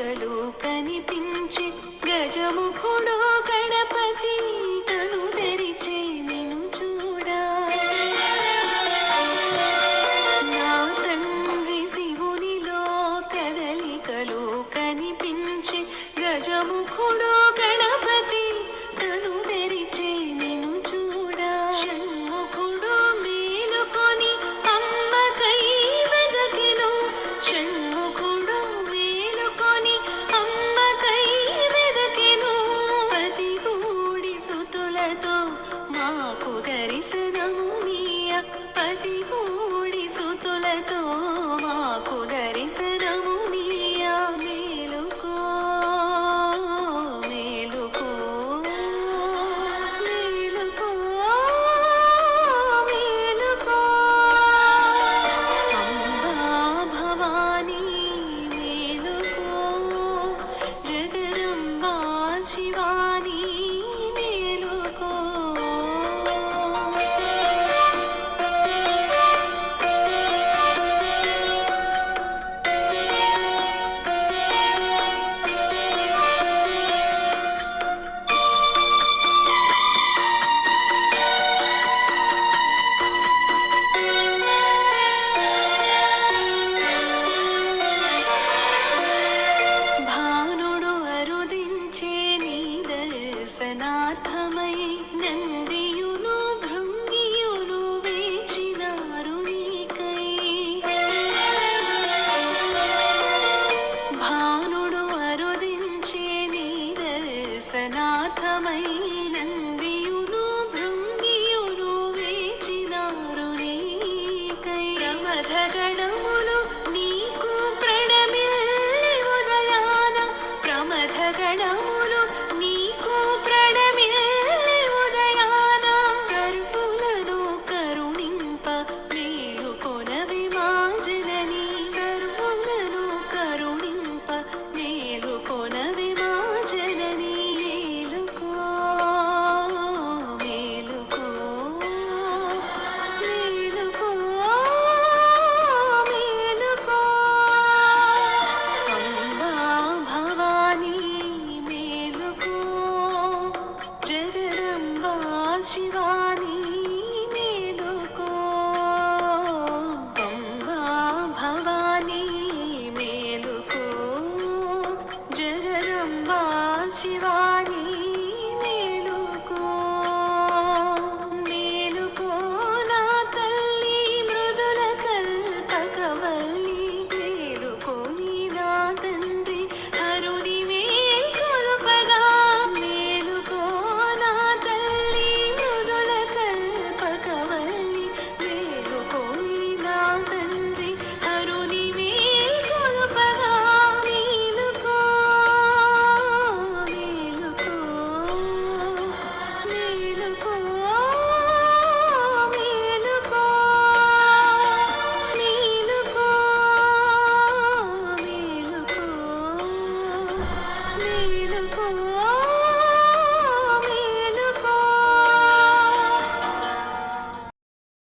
కలు కనిపించి గజముఖుడో గణపతి. వ్యసనార్థమై నందియును భృంగియును వేచినారు నీకై. భానుడు అరుదించే నీ దర్శనార్థమై నందియును భృంగియును వేచినారు నీకై. రమధ గణములు శివాని మేలుకో. గంగా భవాని మేలుకో. జగదంబా శివాని